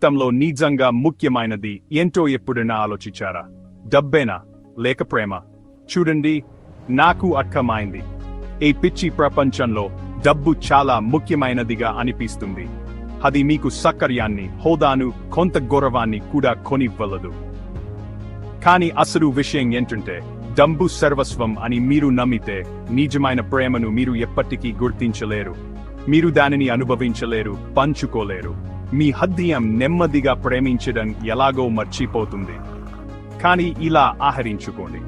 జీవితంలో నిజంగా ముఖ్యమైనది ఏంటో ఎప్పుడైనా ఆలోచించారా? డబ్బేనా? లేక ప్రేమ? చూడండి నాకు అర్థమైంది. ఈ పిచ్చి ప్రపంచంలో డబ్బు చాలా ముఖ్యమైనదిగా అనిపిస్తుంది. అది మీకు సకర్యాన్ని హోదాను కొంత గౌరవాన్ని కూడా కొనివ్వలదు. కానీ అసలు విషయం ఏంటంటే డబ్బు సర్వస్వం అని మీరు నమ్మితే నిజమైన ప్రేమను మీరు ఎప్పటికీ గుర్తించలేరు. మీరు దానిని అనుభవించలేరు పంచుకోలేరు. మీ హృదయం నెమ్మదిగా ప్రేమించడం ఎలాగో మర్చిపోతుంది. కానీ ఇలా ఆహరించుకోండి.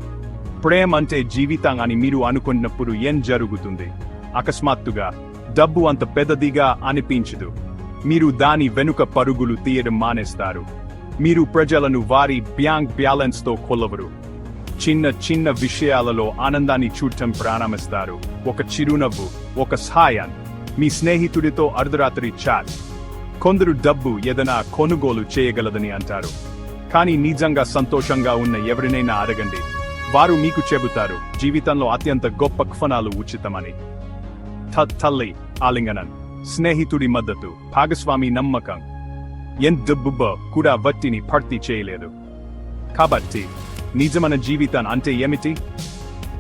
ప్రేమ అంటే జీవితం అని మీరు అనుకున్నప్పుడు ఏం జరుగుతుంది? అకస్మాత్తుగా డబ్బు అంత పెద్దదిగా అనిపించదు. మీరు దాని వెనుక పరుగులు తీయడం మానేస్తారు. మీరు ప్రజలను వారి బ్యాంక్ బ్యాలెన్స్తో కొలవరు చిన్న చిన్న విషయాలలో ఆనందాన్ని చూడటం ప్రారంభిస్తారు. ఒక చిరునవ్వు ఒక సహాయం మీ స్నేహితుడితో అర్ధరాత్రి చాట్. కొందరు డబ్బు ఏదైనా కొనుగోలు చేయగలదని అంటారు. కానీ నిజంగా సంతోషంగా ఉన్న ఎవరినైనా అడగండి. వారు మీకు చెబుతారు జీవితంలో అత్యంత గొప్ప క్షణాలు ఉచితమని. తల్లి ఆలింగనం స్నేహితుడి మద్దతు భాగస్వామి నమ్మకం. ఎంత డబ్బు కూడా వట్టిని భర్తీ చేయలేదు. కాబట్టి నిజమైన జీవితం అంటే ఏమిటి?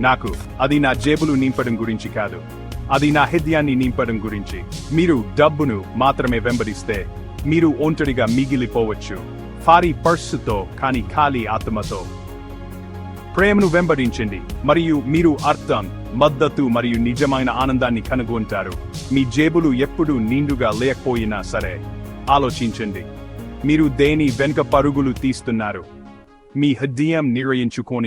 నాకు అది నా జేబులు నింపడం గురించి కాదు. అది నా హృదయాన్ని నింపడం గురించి. మీరు డబ్బును మాత్రమే వెంబడిస్తే మీరు ఒంటరిగా మిగిలిపోవచ్చు. ఫారీ పర్సుతో కానీ ఖాళీ ఆత్మతో. ప్రేమను వెంబడించండి మరియు మీరు అర్థం మద్దతు మరియు నిజమైన ఆనందాన్ని కనుగొంటారు. మీ జేబులు ఎప్పుడూ నిండుగా లేకపోయినా సరే. ఆలోచించండి. మీరు దేని వెనుక పరుగులు తీస్తున్నారు? మీ హృదయం నిర్ణయించుకోని